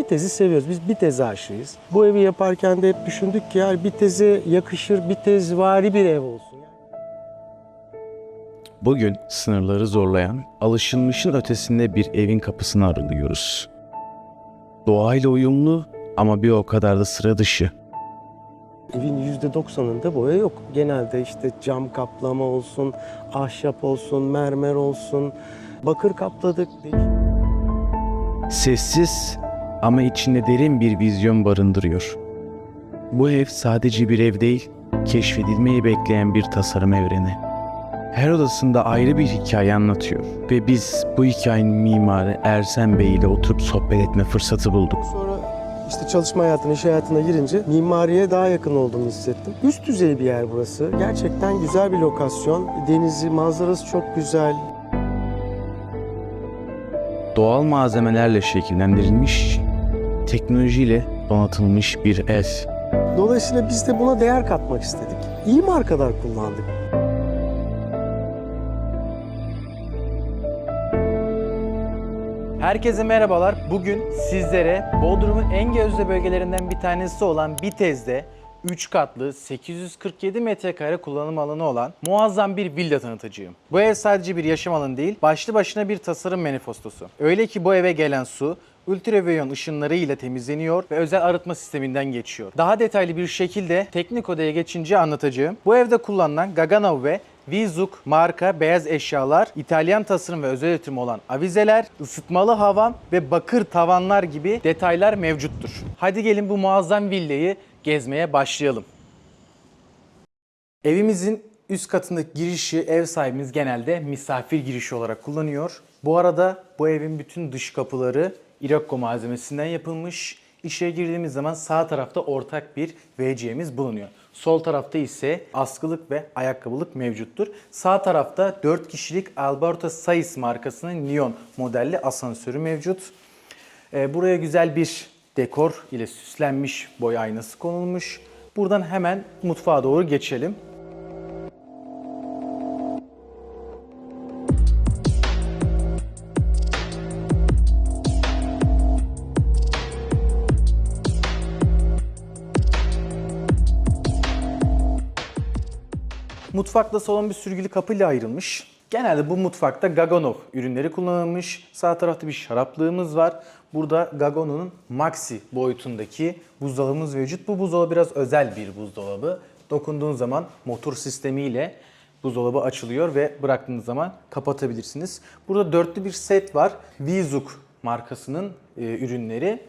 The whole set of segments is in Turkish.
Bitez'i seviyoruz. Biz Bitez aşığıyız. Bu evi yaparken de hep düşündük ki yani Bitez'e yakışır, Bitezvari bir ev olsun. Bugün sınırları zorlayan, alışılmışın ötesinde bir evin kapısını aralıyoruz. Doğayla uyumlu ama bir o kadar da sıra dışı. Evin %90'ında boya yok. Genelde işte cam kaplama olsun, ahşap olsun, mermer olsun, bakır kapladık. Sessiz ama içinde derin bir vizyon barındırıyor. Bu ev sadece bir ev değil, keşfedilmeyi bekleyen bir tasarım evreni. Her odasında ayrı bir hikaye anlatıyor ve biz bu hikayenin mimarı Ersen Bey ile oturup sohbet etme fırsatı bulduk. Sonra işte çalışma hayatına, iş hayatına girince mimariye daha yakın olduğumu hissettim. Üst düzey bir yer burası. Gerçekten güzel bir lokasyon. Denizi, manzarası çok güzel. Doğal malzemelerle şekillendirilmiş, teknolojiyle donatılmış bir ev. Dolayısıyla biz de buna değer katmak istedik. İyi markalar kullandık. Herkese merhabalar. Bugün sizlere Bodrum'un en gözde bölgelerinden bir tanesi olan Bitez'de 3 katlı 847 metrekare kullanım alanı olan muazzam bir villa tanıtacağım. Bu ev sadece bir yaşam alanı değil, başlı başına bir tasarım manifestosu. Öyle ki bu eve gelen su ultraviyon ışınları ile temizleniyor ve özel arıtma sisteminden geçiyor. Daha detaylı bir şekilde teknik odaya geçince anlatacağım. Bu evde kullanılan Gaganov ve Vizuk marka beyaz eşyalar, İtalyan tasarım ve özel üretim olan avizeler, ısıtmalı havan ve bakır tavanlar gibi detaylar mevcuttur. Hadi gelin bu muazzam villayı gezmeye başlayalım. Evimizin üst katındaki girişi ev sahibimiz genelde misafir girişi olarak kullanıyor. Bu arada bu evin bütün dış kapıları Irokko malzemesinden yapılmış. İçeri girdiğimiz zaman sağ tarafta ortak bir WC'miz bulunuyor. Sol tarafta ise askılık ve ayakkabılık mevcuttur. Sağ tarafta 4 kişilik Alberto Sais markasının Neon modelli asansörü mevcut. Ee, buraya güzel bir dekor ile süslenmiş boy aynası konulmuş. Buradan hemen mutfağa doğru geçelim. Mutfakla salon bir sürgülü kapıyla ayrılmış. Genelde bu mutfakta Gaganov ürünleri kullanılmış. Sağ tarafta bir şaraplığımız var. Burada Gagano'nun Maxi boyutundaki buzdolabımız mevcut. Bu buzdolabı biraz özel bir buzdolabı. Dokunduğun zaman motor sistemiyle buzdolabı açılıyor ve bıraktığınız zaman kapatabilirsiniz. Burada dörtlü bir set var. Vizuk markasının e, ürünleri.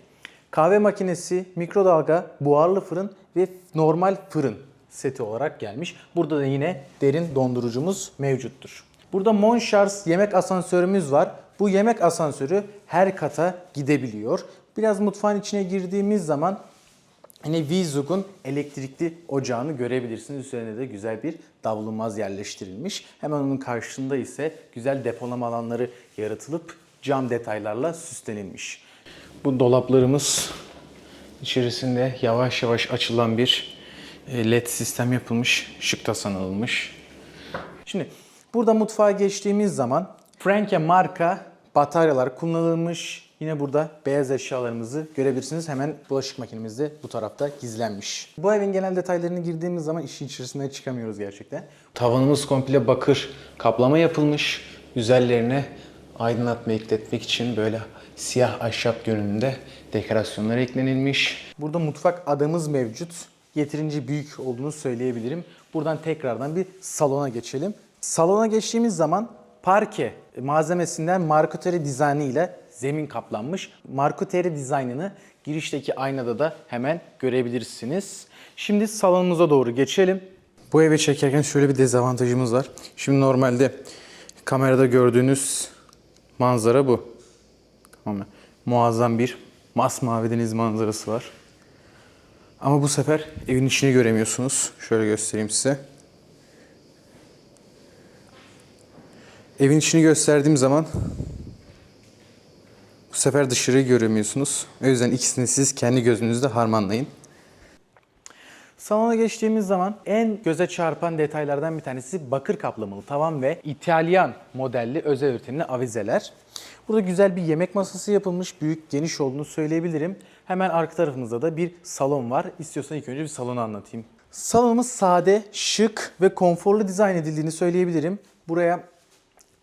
Kahve makinesi, mikrodalga, buharlı fırın ve normal fırın seti olarak gelmiş. Burada da yine derin dondurucumuz mevcuttur. Burada Monchars yemek asansörümüz var. Bu yemek asansörü her kata gidebiliyor. Biraz mutfağın içine girdiğimiz zaman yine Vizug'un elektrikli ocağını görebilirsiniz. Üzerine de güzel bir davlumbaz yerleştirilmiş. Hemen onun karşısında ise güzel depolama alanları yaratılıp cam detaylarla süslenilmiş. Bu dolaplarımız içerisinde yavaş yavaş açılan bir e, led sistem yapılmış, şık tasarlanılmış. Şimdi burada mutfağa geçtiğimiz zaman Franke marka bataryalar kullanılmış. Yine burada beyaz eşyalarımızı görebilirsiniz. Hemen bulaşık makinemiz de bu tarafta gizlenmiş. Bu evin genel detaylarını girdiğimiz zaman işin içerisinden çıkamıyoruz gerçekten. Tavanımız komple bakır kaplama yapılmış. Üzerlerine aydınlatma ekletmek için böyle siyah ahşap görünümde dekorasyonlar eklenilmiş. Burada mutfak adamız mevcut. Yeterince büyük olduğunu söyleyebilirim. Buradan tekrardan bir salona geçelim. Salona geçtiğimiz zaman parke malzemesinden markuteri dizaynı ile zemin kaplanmış. Markuteri dizaynını girişteki aynada da hemen görebilirsiniz. Şimdi salonumuza doğru geçelim. Bu eve çekerken şöyle bir dezavantajımız var. Şimdi normalde kamerada gördüğünüz manzara bu. Tamam. Muazzam bir masmavi deniz manzarası var. Ama bu sefer evin içini göremiyorsunuz. Şöyle göstereyim size. Evin içini gösterdiğim zaman bu sefer dışarıyı göremiyorsunuz. O yüzden ikisini siz kendi gözünüzde harmanlayın. Salona geçtiğimiz zaman en göze çarpan detaylardan bir tanesi bakır kaplamalı tavan ve İtalyan modelli özel üretimli avizeler. Burada güzel bir yemek masası yapılmış, büyük, geniş olduğunu söyleyebilirim. Hemen arka tarafımızda da bir salon var. İstiyorsan ilk önce bir salonu anlatayım. Salonumuz sade, şık ve konforlu dizayn edildiğini söyleyebilirim. Buraya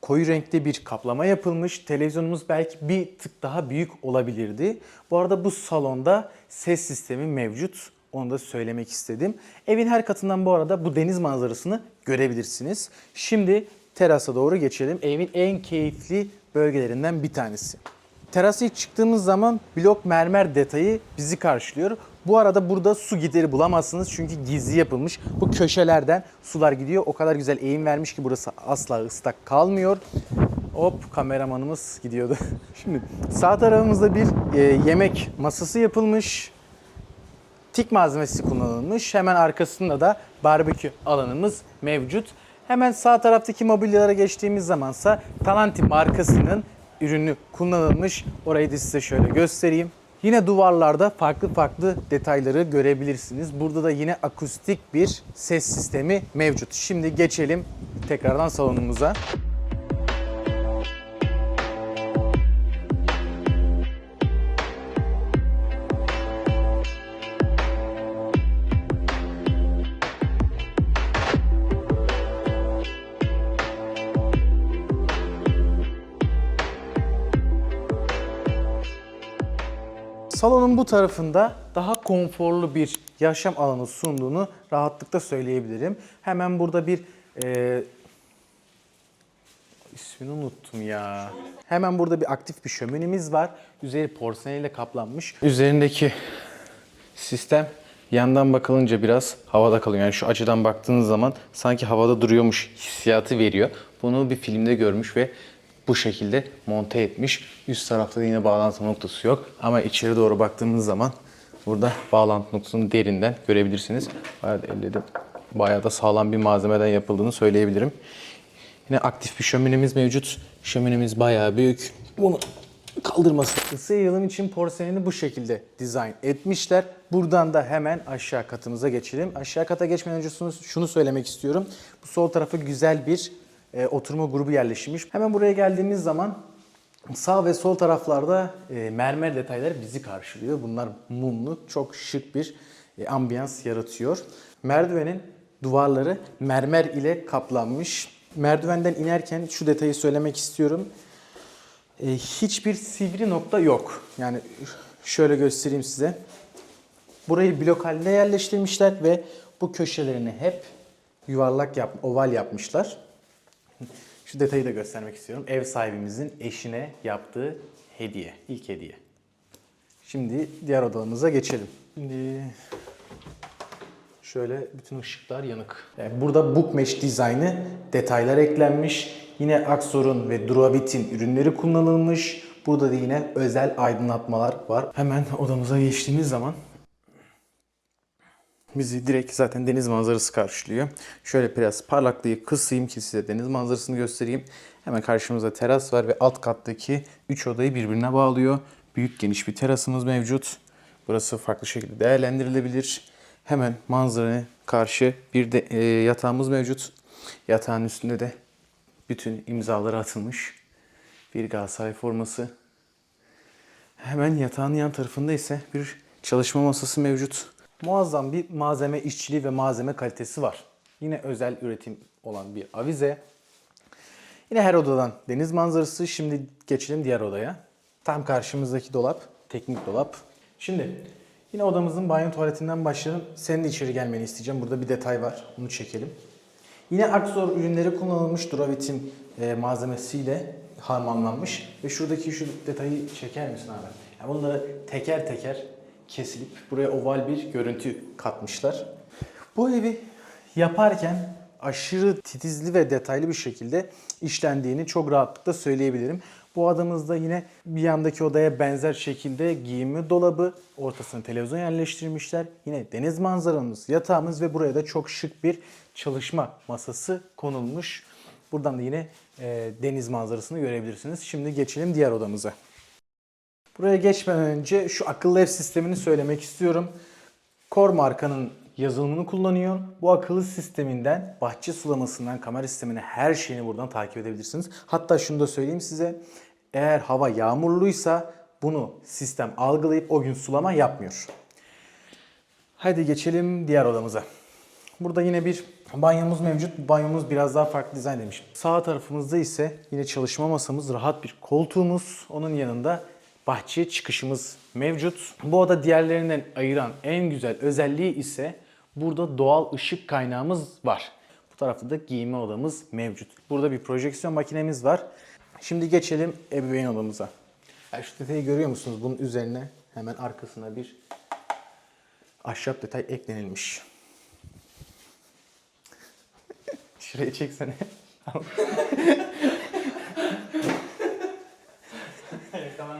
koyu renkte bir kaplama yapılmış. Televizyonumuz belki bir tık daha büyük olabilirdi. Bu arada bu salonda ses sistemi mevcut. Onu da söylemek istedim. Evin her katından bu arada bu deniz manzarasını görebilirsiniz. Şimdi terasa doğru geçelim. Evin en keyifli bölgelerinden bir tanesi. Terasa çıktığımız zaman blok mermer detayı bizi karşılıyor. Bu arada burada su gideri bulamazsınız çünkü gizli yapılmış. Bu köşelerden sular gidiyor. O kadar güzel eğim vermiş ki burası asla ıslak kalmıyor. Hop kameramanımız gidiyordu. Şimdi sağ tarafımızda bir e, yemek masası yapılmış. Tik malzemesi kullanılmış. Hemen arkasında da barbekü alanımız mevcut. Hemen sağ taraftaki mobilyalara geçtiğimiz zamansa Talanti markasının ürünü kullanılmış. Orayı da size şöyle göstereyim. Yine duvarlarda farklı farklı detayları görebilirsiniz. Burada da yine akustik bir ses sistemi mevcut. Şimdi geçelim tekrardan salonumuza. Salonun bu tarafında daha konforlu bir yaşam alanı sunduğunu rahatlıkla söyleyebilirim. Hemen burada bir e, ismini unuttum ya. Hemen burada bir aktif bir şöminemiz var. Üzeri porselenle kaplanmış. Üzerindeki sistem yandan bakılınca biraz havada kalıyor. Yani şu açıdan baktığınız zaman sanki havada duruyormuş hissiyatı veriyor. Bunu bir filmde görmüş ve bu şekilde monte etmiş. Üst tarafta yine bağlantı noktası yok. Ama içeri doğru baktığımız zaman burada bağlantı noktasını derinden görebilirsiniz. Bayağı da elde de bayağı da sağlam bir malzemeden yapıldığını söyleyebilirim. Yine aktif bir şöminemiz mevcut. Şöminemiz bayağı büyük. Bunu kaldırması. Isı yayılım için porseleni bu şekilde dizayn etmişler. Buradan da hemen aşağı katımıza geçelim. Aşağı kata geçmeden önce şunu, söylemek istiyorum. Bu sol tarafa güzel bir e, oturma grubu yerleşmiş. Hemen buraya geldiğimiz zaman sağ ve sol taraflarda e, mermer detaylar bizi karşılıyor. Bunlar mumlu, çok şık bir e, ambiyans yaratıyor. Merdivenin duvarları mermer ile kaplanmış. Merdivenden inerken şu detayı söylemek istiyorum. E, hiçbir sivri nokta yok. Yani şöyle göstereyim size. Burayı blok haline yerleştirmişler ve bu köşelerini hep yuvarlak yap, oval yapmışlar. Şu detayı da göstermek istiyorum. Ev sahibimizin eşine yaptığı hediye, ilk hediye. Şimdi diğer odalarımıza geçelim. Şimdi şöyle bütün ışıklar yanık. Yani burada book mesh dizaynı detaylar eklenmiş. Yine Axor'un ve Duravit'in ürünleri kullanılmış. Burada da yine özel aydınlatmalar var. Hemen odamıza geçtiğimiz zaman Bizi direkt zaten deniz manzarası karşılıyor. Şöyle biraz parlaklığı kısayım ki size deniz manzarasını göstereyim. Hemen karşımızda teras var ve alt kattaki 3 odayı birbirine bağlıyor. Büyük geniş bir terasımız mevcut. Burası farklı şekilde değerlendirilebilir. Hemen manzaraya karşı bir de e, yatağımız mevcut. Yatağın üstünde de bütün imzaları atılmış. Bir Galatasaray forması. Hemen yatağın yan tarafında ise bir çalışma masası mevcut. Muazzam bir malzeme işçiliği ve malzeme kalitesi var. Yine özel üretim olan bir avize. Yine her odadan deniz manzarası. Şimdi geçelim diğer odaya. Tam karşımızdaki dolap, teknik dolap. Şimdi yine odamızın banyo tuvaletinden başlayalım. Senin de içeri gelmeni isteyeceğim. Burada bir detay var. Bunu çekelim. Yine Axor ürünleri kullanılmış Duravit'in e, malzemesiyle harmanlanmış. Ve şuradaki şu detayı çeker misin abi? Yani bunları teker teker kesilip buraya oval bir görüntü katmışlar. Bu evi yaparken aşırı titizli ve detaylı bir şekilde işlendiğini çok rahatlıkla söyleyebilirim. Bu adamızda yine bir yandaki odaya benzer şekilde giyinme dolabı, ortasına televizyon yerleştirmişler. Yine deniz manzaramız, yatağımız ve buraya da çok şık bir çalışma masası konulmuş. Buradan da yine e, deniz manzarasını görebilirsiniz. Şimdi geçelim diğer odamıza. Buraya geçmeden önce şu akıllı ev sistemini söylemek istiyorum. Core markanın yazılımını kullanıyor. Bu akıllı sisteminden bahçe sulamasından kamera sistemine her şeyini buradan takip edebilirsiniz. Hatta şunu da söyleyeyim size. Eğer hava yağmurluysa bunu sistem algılayıp o gün sulama yapmıyor. Haydi geçelim diğer odamıza. Burada yine bir banyomuz mevcut. Banyomuz biraz daha farklı dizayn edilmiş. Sağ tarafımızda ise yine çalışma masamız, rahat bir koltuğumuz. Onun yanında bahçeye çıkışımız mevcut. Bu oda diğerlerinden ayıran en güzel özelliği ise burada doğal ışık kaynağımız var. Bu tarafta da giyinme odamız mevcut. Burada bir projeksiyon makinemiz var. Şimdi geçelim ebeveyn odamıza. Yani şu detayı görüyor musunuz? Bunun üzerine hemen arkasına bir ahşap detay eklenilmiş. Şuraya çeksene.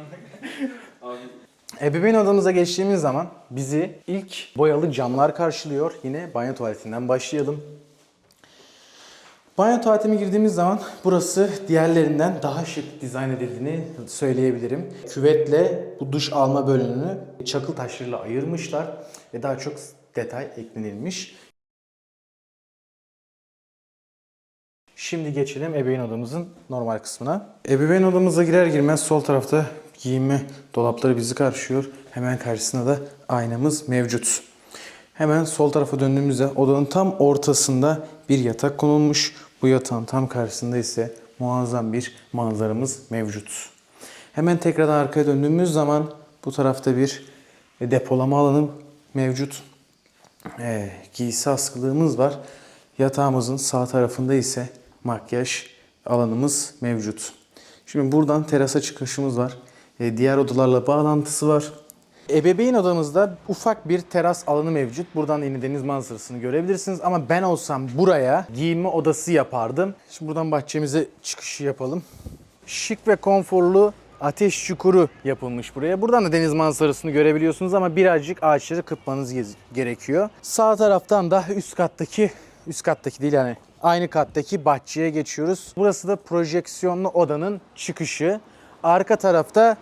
Ebeveyn odamıza geçtiğimiz zaman bizi ilk boyalı camlar karşılıyor. Yine banyo tuvaletinden başlayalım. Banyo tuvaletime girdiğimiz zaman burası diğerlerinden daha şık dizayn edildiğini söyleyebilirim. Küvetle bu duş alma bölümünü çakıl taşlarıyla ayırmışlar ve daha çok detay eklenilmiş. Şimdi geçelim ebeveyn odamızın normal kısmına. Ebeveyn odamıza girer girmez sol tarafta giyinme dolapları bizi karşılıyor. Hemen karşısında da aynamız mevcut. Hemen sol tarafa döndüğümüzde odanın tam ortasında bir yatak konulmuş. Bu yatağın tam karşısında ise muazzam bir manzaramız mevcut. Hemen tekrardan arkaya döndüğümüz zaman bu tarafta bir depolama alanı mevcut. Ee, giysi askılığımız var. Yatağımızın sağ tarafında ise makyaj alanımız mevcut. Şimdi buradan terasa çıkışımız var. Ee, diğer odalarla bağlantısı var. Ebeveyn odamızda ufak bir teras alanı mevcut. Buradan yine deniz manzarasını görebilirsiniz. Ama ben olsam buraya giyinme odası yapardım. Şimdi buradan bahçemize çıkışı yapalım. Şık ve konforlu ateş çukuru yapılmış buraya. Buradan da deniz manzarasını görebiliyorsunuz ama birazcık ağaçları kırpmanız gerekiyor. Sağ taraftan da üst kattaki, üst kattaki değil yani aynı kattaki bahçeye geçiyoruz. Burası da projeksiyonlu odanın çıkışı. Arka tarafta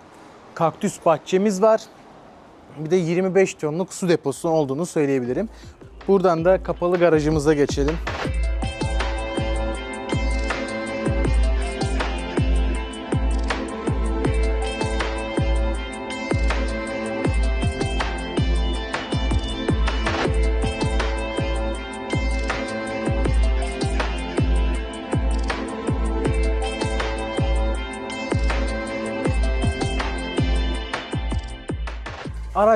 kaktüs bahçemiz var. Bir de 25 tonluk su deposu olduğunu söyleyebilirim. Buradan da kapalı garajımıza geçelim.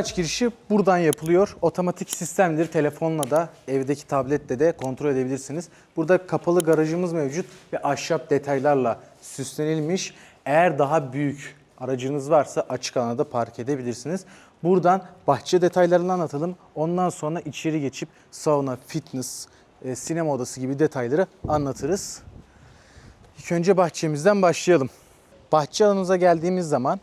Araç girişi buradan yapılıyor. Otomatik sistemdir. Telefonla da evdeki tabletle de kontrol edebilirsiniz. Burada kapalı garajımız mevcut ve ahşap detaylarla süslenilmiş. Eğer daha büyük aracınız varsa açık alanda park edebilirsiniz. Buradan bahçe detaylarını anlatalım. Ondan sonra içeri geçip sauna, fitness, e, sinema odası gibi detayları anlatırız. İlk önce bahçemizden başlayalım. Bahçe alanımıza geldiğimiz zaman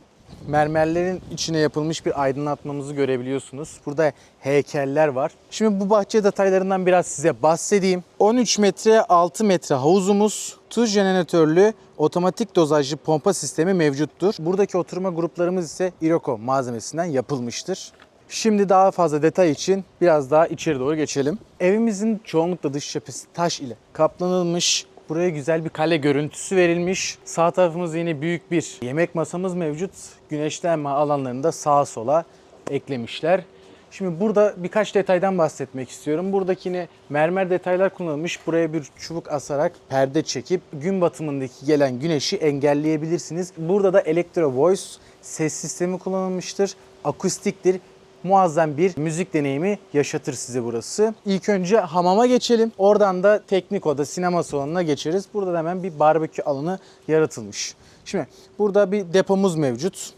mermerlerin içine yapılmış bir aydınlatmamızı görebiliyorsunuz. Burada heykeller var. Şimdi bu bahçe detaylarından biraz size bahsedeyim. 13 metre 6 metre havuzumuz, tuz jeneratörlü otomatik dozajlı pompa sistemi mevcuttur. Buradaki oturma gruplarımız ise Iroko malzemesinden yapılmıştır. Şimdi daha fazla detay için biraz daha içeri doğru geçelim. Evimizin çoğunlukla dış cephesi taş ile kaplanılmış. Buraya güzel bir kale görüntüsü verilmiş. Sağ tarafımızda yine büyük bir yemek masamız mevcut. Güneşlenme alanlarını da sağa sola eklemişler. Şimdi burada birkaç detaydan bahsetmek istiyorum. Buradaki yine mermer detaylar kullanılmış. Buraya bir çubuk asarak perde çekip gün batımındaki gelen güneşi engelleyebilirsiniz. Burada da Electro Voice ses sistemi kullanılmıştır. Akustiktir muazzam bir müzik deneyimi yaşatır size burası. İlk önce hamama geçelim. Oradan da teknik oda, sinema salonuna geçeriz. Burada da hemen bir barbekü alanı yaratılmış. Şimdi burada bir depomuz mevcut.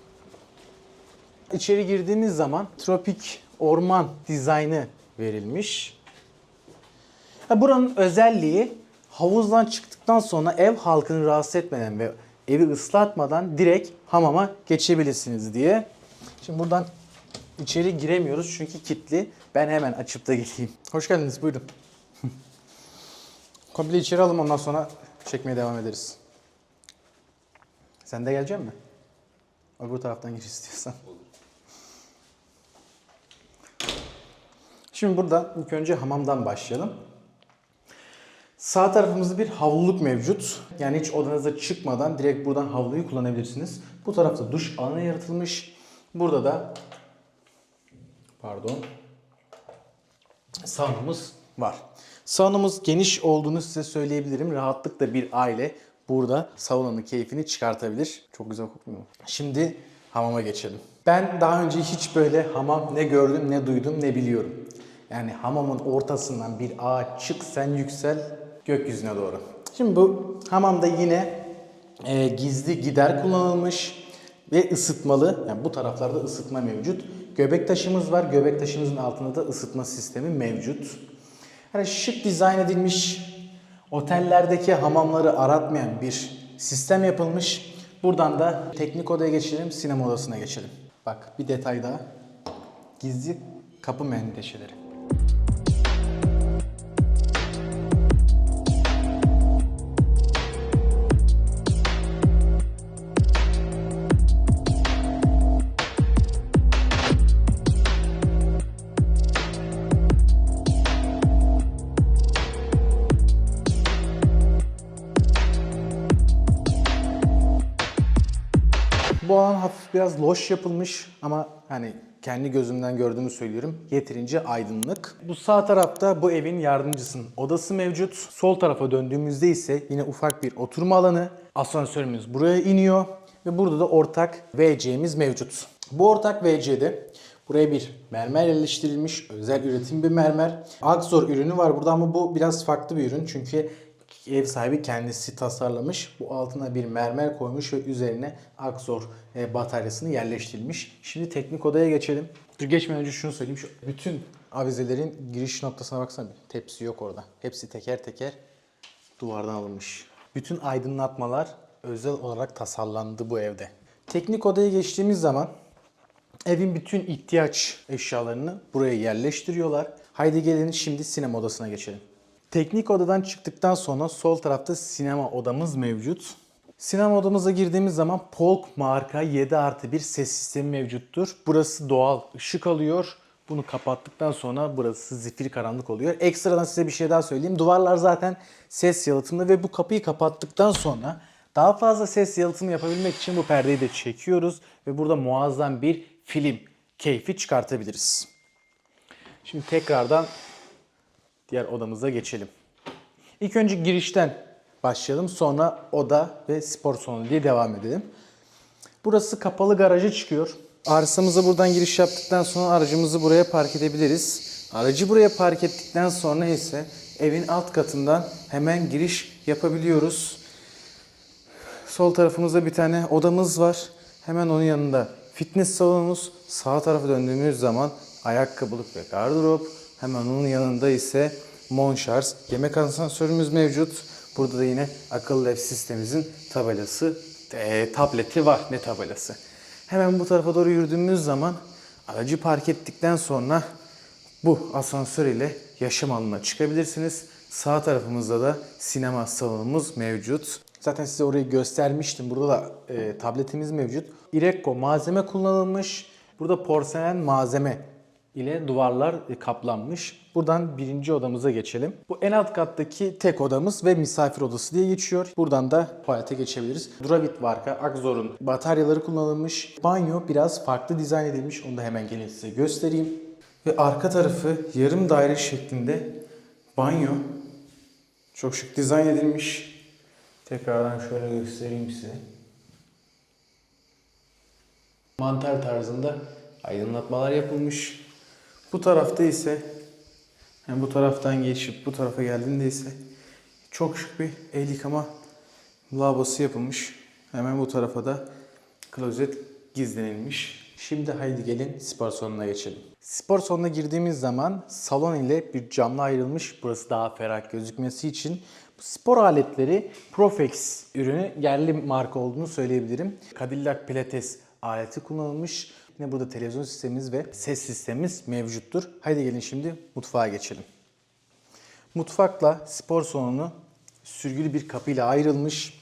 İçeri girdiğimiz zaman tropik orman dizaynı verilmiş. Buranın özelliği havuzdan çıktıktan sonra ev halkını rahatsız etmeden ve evi ıslatmadan direkt hamama geçebilirsiniz diye. Şimdi buradan içeri giremiyoruz çünkü kilitli. Ben hemen açıp da geleyim. Hoş geldiniz buyurun. Komple içeri alalım ondan sonra çekmeye devam ederiz. Sen de gelecek misin? Öbür taraftan gir istiyorsan. Şimdi burada ilk önce hamamdan başlayalım. Sağ tarafımızda bir havluluk mevcut. Yani hiç odanıza çıkmadan direkt buradan havluyu kullanabilirsiniz. Bu tarafta duş alanı yaratılmış. Burada da pardon saunamız var. Saunamız geniş olduğunu size söyleyebilirim. Rahatlıkla bir aile burada saunanın keyfini çıkartabilir. Çok güzel kokmuyor mu? Şimdi hamama geçelim. Ben daha önce hiç böyle hamam ne gördüm ne duydum ne biliyorum. Yani hamamın ortasından bir ağaç çık sen yüksel gökyüzüne doğru. Şimdi bu hamamda yine e, gizli gider kullanılmış ve ısıtmalı. Yani bu taraflarda ısıtma mevcut. Göbek taşımız var. Göbek taşımızın altında da ısıtma sistemi mevcut. Hani şık dizayn edilmiş, otellerdeki hamamları aratmayan bir sistem yapılmış. Buradan da teknik odaya geçelim, sinema odasına geçelim. Bak bir detay daha. Gizli kapı menteşeleri. Biraz loş yapılmış ama hani kendi gözümden gördüğümü söylüyorum. Yeterince aydınlık. Bu sağ tarafta bu evin yardımcısının odası mevcut. Sol tarafa döndüğümüzde ise yine ufak bir oturma alanı. Asansörümüz buraya iniyor ve burada da ortak WC'miz mevcut. Bu ortak WC'de Buraya bir mermer yerleştirilmiş. Özel üretim bir mermer. Axor ürünü var burada ama bu biraz farklı bir ürün. Çünkü ev sahibi kendisi tasarlamış. Bu altına bir mermer koymuş ve üzerine Axor e, bataryasını yerleştirilmiş. Şimdi teknik odaya geçelim. Dur geçmeden önce şunu söyleyeyim. Şu bütün avizelerin giriş noktasına baksana. Tepsi yok orada. Hepsi teker teker duvardan alınmış. Bütün aydınlatmalar özel olarak tasarlandı bu evde. Teknik odaya geçtiğimiz zaman Evin bütün ihtiyaç eşyalarını buraya yerleştiriyorlar. Haydi gelin şimdi sinema odasına geçelim. Teknik odadan çıktıktan sonra sol tarafta sinema odamız mevcut. Sinema odamıza girdiğimiz zaman Polk marka 7 artı 1 ses sistemi mevcuttur. Burası doğal ışık alıyor. Bunu kapattıktan sonra burası zifiri karanlık oluyor. Ekstradan size bir şey daha söyleyeyim. Duvarlar zaten ses yalıtımlı ve bu kapıyı kapattıktan sonra daha fazla ses yalıtımı yapabilmek için bu perdeyi de çekiyoruz ve burada muazzam bir film keyfi çıkartabiliriz. Şimdi tekrardan diğer odamıza geçelim. İlk önce girişten başlayalım. Sonra oda ve spor salonu diye devam edelim. Burası kapalı garaja çıkıyor. Arsamıza buradan giriş yaptıktan sonra aracımızı buraya park edebiliriz. Aracı buraya park ettikten sonra ise evin alt katından hemen giriş yapabiliyoruz. Sol tarafımızda bir tane odamız var. Hemen onun yanında fitness salonumuz. Sağ tarafa döndüğümüz zaman ayakkabılık ve gardırop. Hemen onun yanında ise Monşarj yemek asansörümüz mevcut. Burada da yine akıllı ev sistemimizin tabelası, e, tableti var. Ne tabelası? Hemen bu tarafa doğru yürüdüğümüz zaman aracı park ettikten sonra bu asansör ile yaşam alanına çıkabilirsiniz. Sağ tarafımızda da sinema salonumuz mevcut. Zaten size orayı göstermiştim. Burada da e, tabletimiz mevcut. Irekko malzeme kullanılmış. Burada porselen malzeme ile duvarlar e, kaplanmış. Buradan birinci odamıza geçelim. Bu en alt kattaki tek odamız ve misafir odası diye geçiyor. Buradan da tuvalete geçebiliriz. Duravit marka Axor'un bataryaları kullanılmış. Banyo biraz farklı dizayn edilmiş. Onu da hemen gelin size göstereyim. Ve arka tarafı yarım daire şeklinde banyo. Çok şık dizayn edilmiş. Tekrardan şöyle göstereyim size. Mantar tarzında aydınlatmalar yapılmış. Bu tarafta ise yani bu taraftan geçip bu tarafa geldiğinde ise çok şık bir el yıkama lavabosu yapılmış. Hemen bu tarafa da klozet gizlenilmiş. Şimdi haydi gelin spor salonuna geçelim. Spor salonuna girdiğimiz zaman salon ile bir camla ayrılmış. Burası daha ferah gözükmesi için. Spor aletleri Profex ürünü yerli marka olduğunu söyleyebilirim. Cadillac Pilates aleti kullanılmış. Yine burada televizyon sistemimiz ve ses sistemimiz mevcuttur. Haydi gelin şimdi mutfağa geçelim. Mutfakla spor salonu sürgülü bir kapıyla ayrılmış.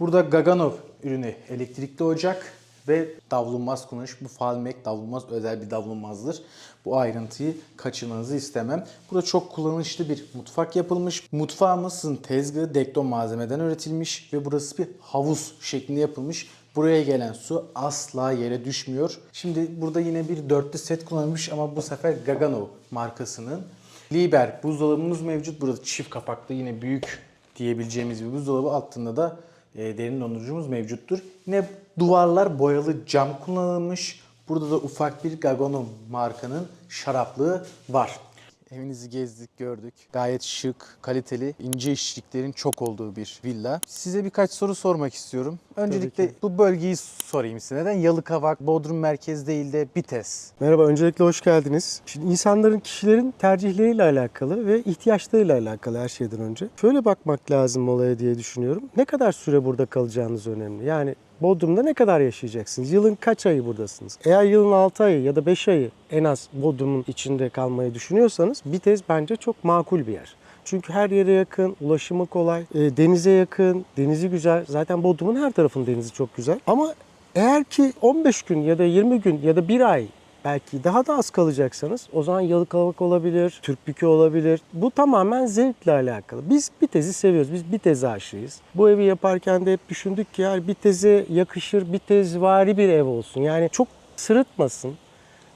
Burada Gaganov ürünü elektrikli ocak ve davlumbaz kullanış. Bu Falmek davlumbaz özel bir davlumbazdır. Bu ayrıntıyı kaçırmanızı istemem. Burada çok kullanışlı bir mutfak yapılmış. Mutfağımızın tezgahı dekton malzemeden üretilmiş ve burası bir havuz şeklinde yapılmış. Buraya gelen su asla yere düşmüyor. Şimdi burada yine bir dörtlü set kullanılmış ama bu sefer Gagano markasının. Liber buzdolabımız mevcut. Burada çift kapaklı yine büyük diyebileceğimiz bir buzdolabı altında da e, derin dondurucumuz mevcuttur. Yine duvarlar boyalı cam kullanılmış. Burada da ufak bir Gagano markanın şaraplığı var. Evinizi gezdik, gördük. Gayet şık, kaliteli, ince işçiliklerin çok olduğu bir villa. Size birkaç soru sormak istiyorum. Öncelikle bu bölgeyi sorayım size. Neden Yalıkavak, Bodrum merkez değil de Bites? Merhaba, öncelikle hoş geldiniz. Şimdi insanların, kişilerin tercihleriyle alakalı ve ihtiyaçlarıyla alakalı her şeyden önce. Şöyle bakmak lazım olaya diye düşünüyorum. Ne kadar süre burada kalacağınız önemli. Yani Bodrum'da ne kadar yaşayacaksınız? Yılın kaç ayı buradasınız? Eğer yılın 6 ayı ya da 5 ayı en az Bodrum'un içinde kalmayı düşünüyorsanız Bitez bence çok makul bir yer. Çünkü her yere yakın, ulaşımı kolay, e, denize yakın, denizi güzel. Zaten Bodrum'un her tarafının denizi çok güzel. Ama eğer ki 15 gün ya da 20 gün ya da bir ay belki daha da az kalacaksanız o zaman Yalıkavak olabilir, Türkbükü olabilir. Bu tamamen zevkle alakalı. Biz Bitez'i seviyoruz. Biz Bitez'e aşığıyız. Bu evi yaparken de hep düşündük ki yani Bitez'e yakışır, Bitezvari bir ev olsun. Yani çok sırıtmasın.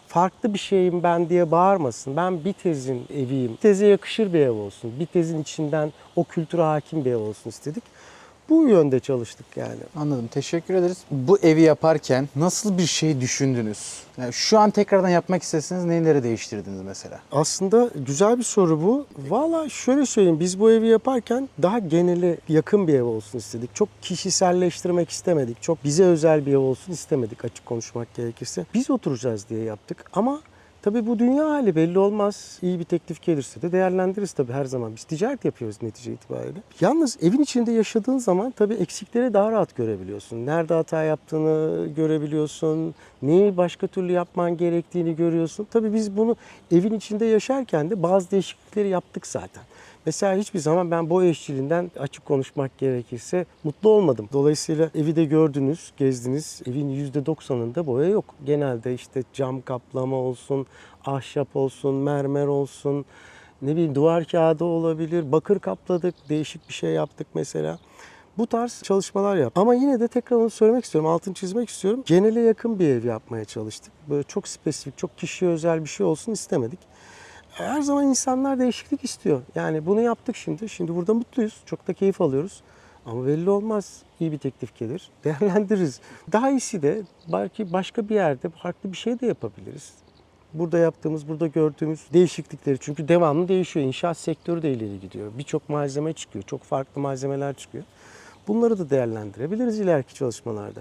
Farklı bir şeyim ben diye bağırmasın. Ben Bitez'in eviyim. Bitez'e yakışır bir ev olsun. Bitez'in içinden o kültüre hakim bir ev olsun istedik. Bu yönde çalıştık yani. Anladım. Teşekkür ederiz. Bu evi yaparken nasıl bir şey düşündünüz? Yani şu an tekrardan yapmak isteseniz neleri değiştirdiniz mesela? Aslında güzel bir soru bu. Valla şöyle söyleyeyim biz bu evi yaparken daha genele yakın bir ev olsun istedik. Çok kişiselleştirmek istemedik. Çok bize özel bir ev olsun istemedik açık konuşmak gerekirse. Biz oturacağız diye yaptık ama Tabii bu dünya hali belli olmaz. İyi bir teklif gelirse de değerlendiririz tabii her zaman. Biz ticaret yapıyoruz netice itibariyle. Yalnız evin içinde yaşadığın zaman tabii eksikleri daha rahat görebiliyorsun. Nerede hata yaptığını görebiliyorsun. Neyi başka türlü yapman gerektiğini görüyorsun. Tabii biz bunu evin içinde yaşarken de bazı değişiklikleri yaptık zaten. Mesela hiçbir zaman ben boya işçiliğinden açık konuşmak gerekirse mutlu olmadım. Dolayısıyla evi de gördünüz, gezdiniz. Evin %90'ında boya yok. Genelde işte cam kaplama olsun, ahşap olsun, mermer olsun, ne bileyim duvar kağıdı olabilir. Bakır kapladık, değişik bir şey yaptık mesela. Bu tarz çalışmalar yap. Ama yine de tekrar onu söylemek istiyorum, altını çizmek istiyorum. Genele yakın bir ev yapmaya çalıştık. Böyle çok spesifik, çok kişiye özel bir şey olsun istemedik. Her zaman insanlar değişiklik istiyor. Yani bunu yaptık şimdi. Şimdi burada mutluyuz. Çok da keyif alıyoruz. Ama belli olmaz. İyi bir teklif gelir. Değerlendiririz. Daha iyisi de belki başka bir yerde farklı bir şey de yapabiliriz. Burada yaptığımız, burada gördüğümüz değişiklikleri çünkü devamlı değişiyor. İnşaat sektörü de ileri gidiyor. Birçok malzeme çıkıyor. Çok farklı malzemeler çıkıyor. Bunları da değerlendirebiliriz ileriki çalışmalarda.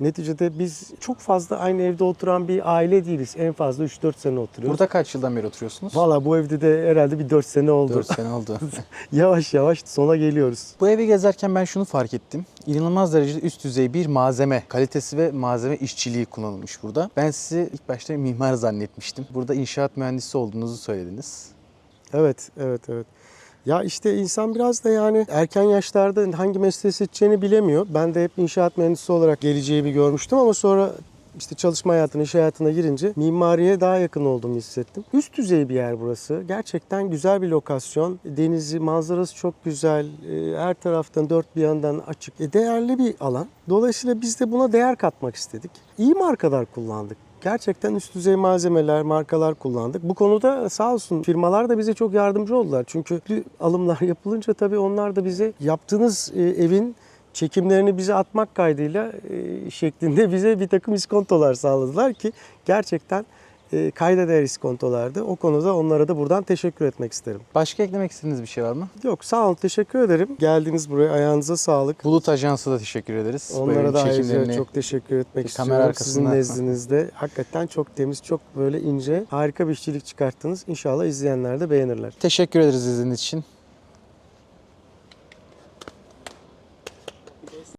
Neticede biz çok fazla aynı evde oturan bir aile değiliz. En fazla 3-4 sene oturuyoruz. Burada kaç yıldan beri oturuyorsunuz? Valla bu evde de herhalde bir 4 sene oldu. 4 sene oldu. yavaş yavaş sona geliyoruz. Bu evi gezerken ben şunu fark ettim. İnanılmaz derecede üst düzey bir malzeme kalitesi ve malzeme işçiliği kullanılmış burada. Ben sizi ilk başta mimar zannetmiştim. Burada inşaat mühendisi olduğunuzu söylediniz. Evet, evet, evet. Ya işte insan biraz da yani erken yaşlarda hangi mesleği seçeceğini bilemiyor. Ben de hep inşaat mühendisi olarak geleceğimi görmüştüm ama sonra işte çalışma hayatına, iş hayatına girince mimariye daha yakın olduğumu hissettim. Üst düzey bir yer burası. Gerçekten güzel bir lokasyon. Denizi, manzarası çok güzel. Ee, Her taraftan dört bir yandan açık. E, değerli bir alan. Dolayısıyla biz de buna değer katmak istedik. İyi markalar kullandık. Gerçekten üst düzey malzemeler, markalar kullandık. Bu konuda sağ olsun firmalar da bize çok yardımcı oldular. Çünkü alımlar yapılınca tabii onlar da bize yaptığınız e, evin çekimlerini bize atmak kaydıyla e, şeklinde bize bir takım iskontolar sağladılar ki gerçekten kayda değer iskontolardı. O konuda onlara da buradan teşekkür etmek isterim. Başka eklemek istediğiniz bir şey var mı? Yok sağ olun teşekkür ederim. Geldiniz buraya ayağınıza sağlık. Bulut Ajans'a da teşekkür ederiz. Onlara da ayrıca çok teşekkür etmek bir kamera istiyorum. Sizin nezdinizde hakikaten çok temiz, çok böyle ince, harika bir işçilik çıkarttınız. İnşallah izleyenler de beğenirler. Teşekkür ederiz izlediğiniz için.